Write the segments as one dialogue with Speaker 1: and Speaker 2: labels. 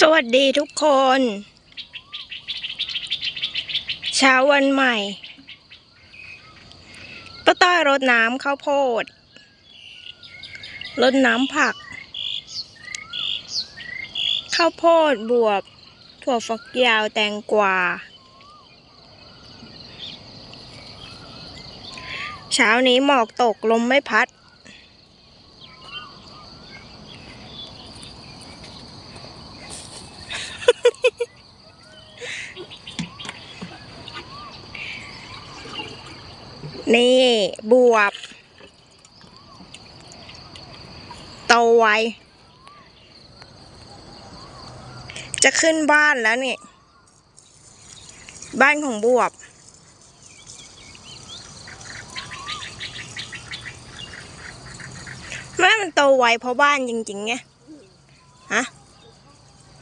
Speaker 1: สวัสดีทุกคน เช้าวันใหม่ป้าต้อยรดน้ำข้าวโพดรดน้ำผัก ข้าวโพดบวบ ถั่วฝักยาวแตงกวา เช้านี้หมอกตกลมไม่พัด นี่บวบโตไว จะขึ้นบ้านแล้วนี่ บ้านของบวบ แม่มันโตไวเพราะบ้านจริงๆไงฮะ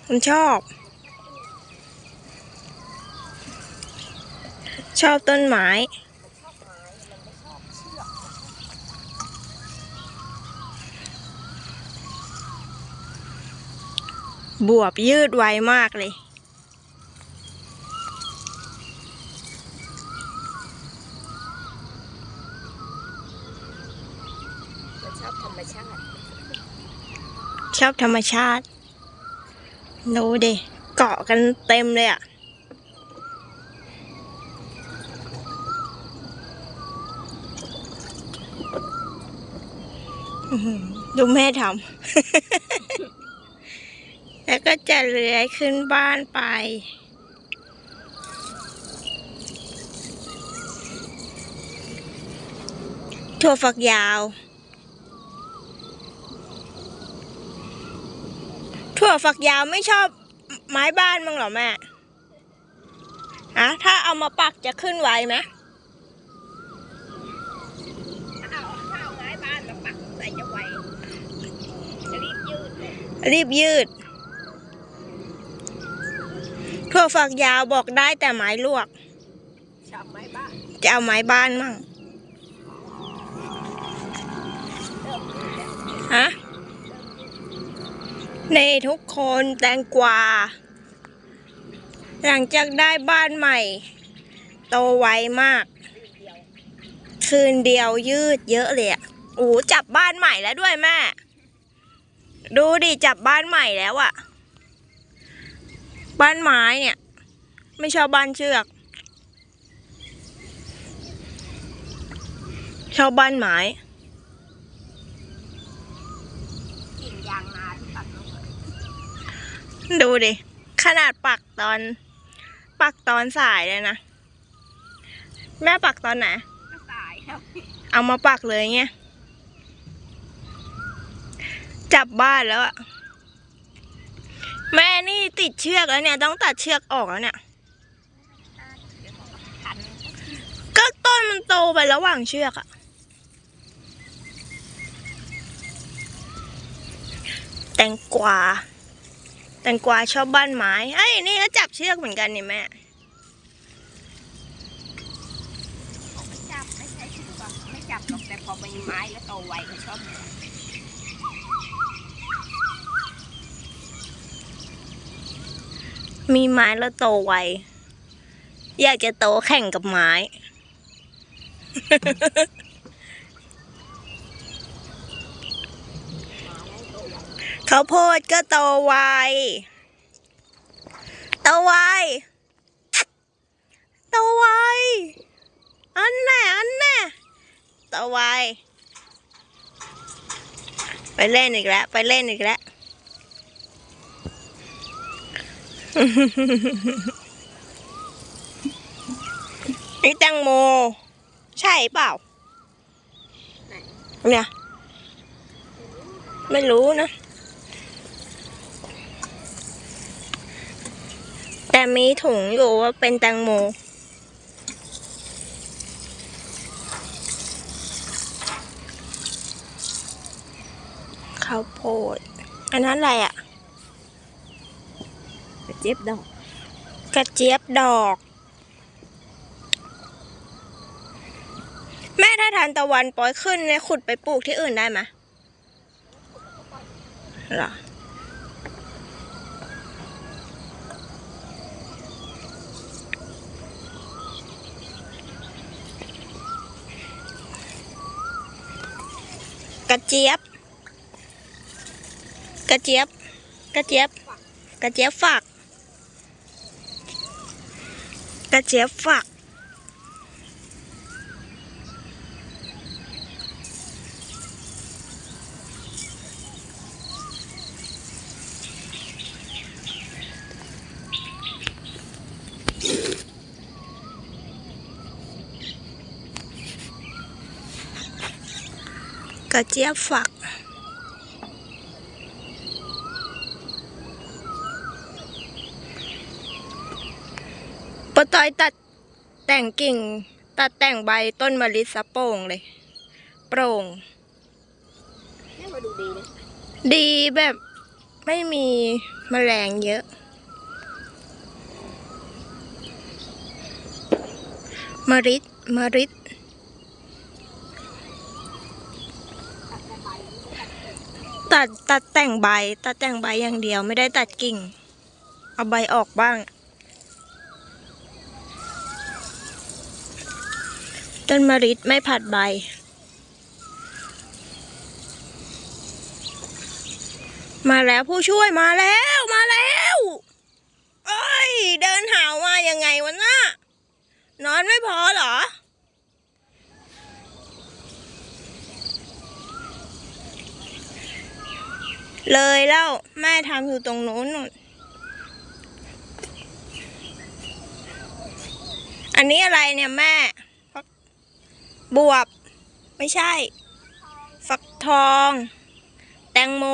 Speaker 1: มันชอบ ชอบต้นไม้ บวบยืดไวมากเลย
Speaker 2: มันชอบธรรมชาติ
Speaker 1: ชอบธรรมชาติ ดูดิเกาะกันเต็มเลยอะ่ะอื้อหือดูแม่ทำ แล้วก็จะเลื้อยขึ้นบ้านไป ถั่วฝักยาว ถั่วฝักยาวไม่ชอบไม้บ้านมั้งเหรอแม่อะถ้าเอามาปักจะขึ้นไวไหม
Speaker 2: ถ้าเอาถ้าเอาไม้บ้านมาปักใส่จะไวจะรีบยืดเลย
Speaker 1: รีบยืด ถั่วฝักยาวบอกได้แต่ไม้ลวก
Speaker 2: ชอบไม้บ้าน
Speaker 1: จะเอาไม้บ้านมั่งฮะในทุกคนแตงกวา หลังจากได้บ้านใหม่ โตไวมาก คืนเดียวยืดเยอะเลยอะโอ้จับบ้านใหม่แล้วด้วยแม่ ดูดิจับบ้านใหม่แล้วอะ บ้านไม้เนี่ย ไม่ชอบบ้านเชือก ชอบบ้านไม้
Speaker 2: กิ่งยางนาที่ปักลงมา
Speaker 1: ดูดิ ขนาดปักตอน ปักตอนสายเลยนะ แม่ปักตอนไหน
Speaker 2: ก็ตายครับ
Speaker 1: เอามาปักเลยเงี้ย จับบ้านแล้วอะ แม่นี่ติดเชือกแล้วเนี่ย ต้องตัดเชือกออกแล้วเนี่ย
Speaker 2: ก็
Speaker 1: ต้นมันโตไประหว่างเชือกอะแตงกวาแตงกวาชอบบ้านไม้เอ้ยนี่ก็จับเชือกเหมือนกันนี่แม่
Speaker 2: ไม่จับไม่ใช่ชือว่าไม่จับหรอกแต่พอมีไม้แล้วโตไวก็ชอบ
Speaker 1: มีไม้แล้วโตไว อยากจะโตแข่งกับไม้ ข้าวโพดก็โตไว โตไว โตไว อันแน่อันแน่โตไว ไปเล่นอีกแล้ว ไปเล่นอีกแล้ว นี่แตงโม ใช่เปล่า เนี่ย ไม่รู้นะ แต่มีถุงอยู่ว่าเป็นแตงโมข้าวโพดอันนั้นอะไรอะ่ะ
Speaker 2: เจี๊ยบดอก
Speaker 1: กระเจี๊ยบดอก แม่ถ้าทานตะวันปล่อยขึ้นเนี่ยขุดไปปลูกที่อื่นได้ไหมหรอกระเจี๊ยบ กระเจี๊ยบ กระเจี๊ยบ กระเจี๊ยบฝัก กระเจี๊ยบฝัก กระเจี๊ยบฝัก ปะตอยตัดแต่งกิ่ง ตัดแต่งใบต้นมะลิสะโปร่งเลย โปร่ง
Speaker 2: นี่มาดูดีนะ
Speaker 1: ดีแบบไม่มีแมลงเยอะมะริดมะริดตัดตัดแต่งใบ ตัดแต่งใบอย่างเดียวไม่ได้ตัดกิ่ง เอาใบออกบ้าง ต้นมะริดไม่ผัดใบ มาแล้วผู้ช่วยมาแล้วมาแล้วเอ้ย เดินหาวมายังไงวะน่ะนอนไม่พอเหรอ เลยแล้วแม่ทำอยู่ตรงนู้นนู่นอันนี้อะไรเนี่ยแม่ บวบ ไม่ใช่ ฟักทอง แตงโม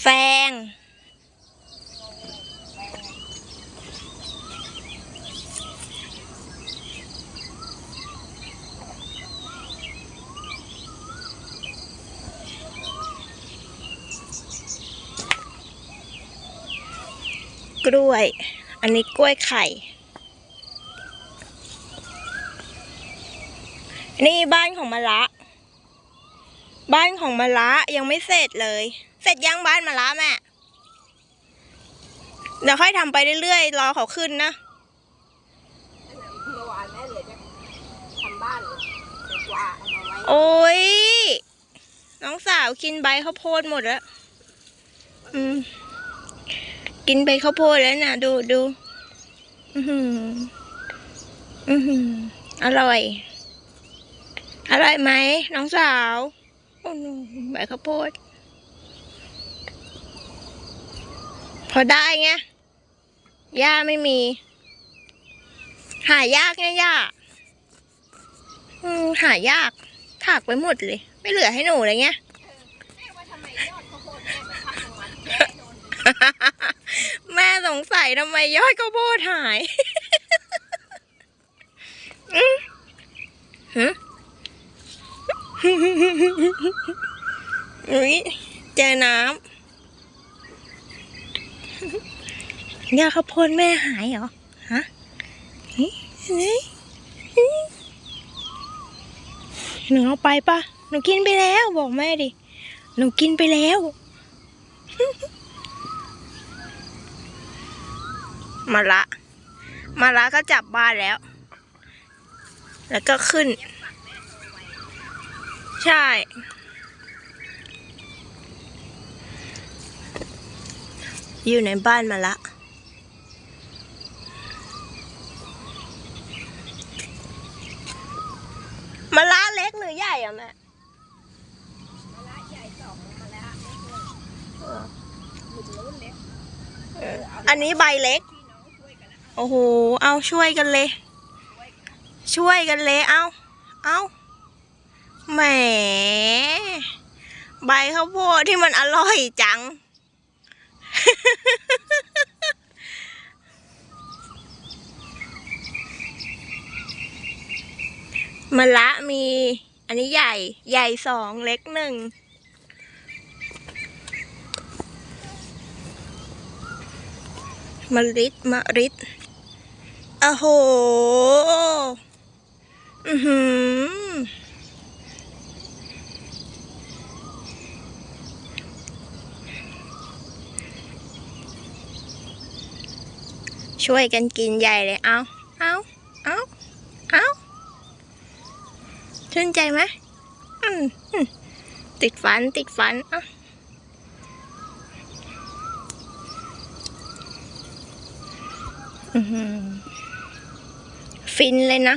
Speaker 1: แฟง กล้วย อันนี้กล้วยไข่ นี่บ้านของมะละ บ้านของมะละยังไม่เสร็จเลย เสร็จยังบ้านมะละแม่เดี๋ยวค่อยทำไปเรื่อยๆรอเขาขึ้นนะ
Speaker 2: เมื่อวานแม่เลยจะทำบ้านเลยแต่กว่าเอามาไว้
Speaker 1: โอ้ยน้องสาวกินใบข้าวโพดหมดแล้วอืมกินใบข้าวโพดแล้วนะดูดูอือหืออือหืออร่อย อร่อยไหมน้องสาวโอ้โหใบข้าวโพด พอได้ไงหญ้าไม่มี หายากไงหญ้าอืมหายากถากไปหมดเลย ไม่เหลือให้หนูเลยไง
Speaker 2: แม่ว่าทำไมยอดข้าวโพดแม่มันพักลงมาแค่โดน
Speaker 1: แม่สงสัยทำไมยอดข้าวโพดหาย อืมฮะ อุ๊ยเจอน้ำยอดข้าวโพดแม่หายเหรอ ฮะเฮ้ยเฮ้ยเฮ้ยหนูเอาไปปะหนูกินไปแล้วบอกแม่ดิ หนูกินไปแล้ว มาละ มาละก็จับบ้านแล้ว แล้วก็ขึ้น ใช่ อยู่ในบ้านมาละมาละเล็กหรือใหญ่อะแม่
Speaker 2: มะละใหญ่สองมะละเล็กหนึ่งหมุนนู้นเล็ก
Speaker 1: อันนี้ใบเล็ก
Speaker 2: พี่น้องช่วยกันนะ
Speaker 1: โอ้โห เอาช่วยกันเลย ช่วยกันเลย เอา เอา แหม ใบข้าวโพดที่มันอร่อยจัง มะละมี อันนี้ใหญ่ ใหญ่สองเล็กหนึ่งมะริดมะริดโอ้โห อือหือ ช่วยกันกินใหญ่เลย เอาเอาเอาเอาชื่นใจไหมอืมอืมติดฟัน ติดฟันอะอื้อหือฟินเลยนะ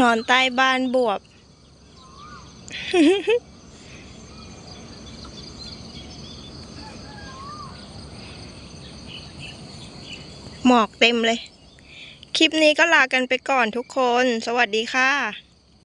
Speaker 1: นอนใต้บ้านบวบ หมอกเต็มเลย คลิปนี้ก็ลากันไปก่อนทุกคน สวัสดีค่ะ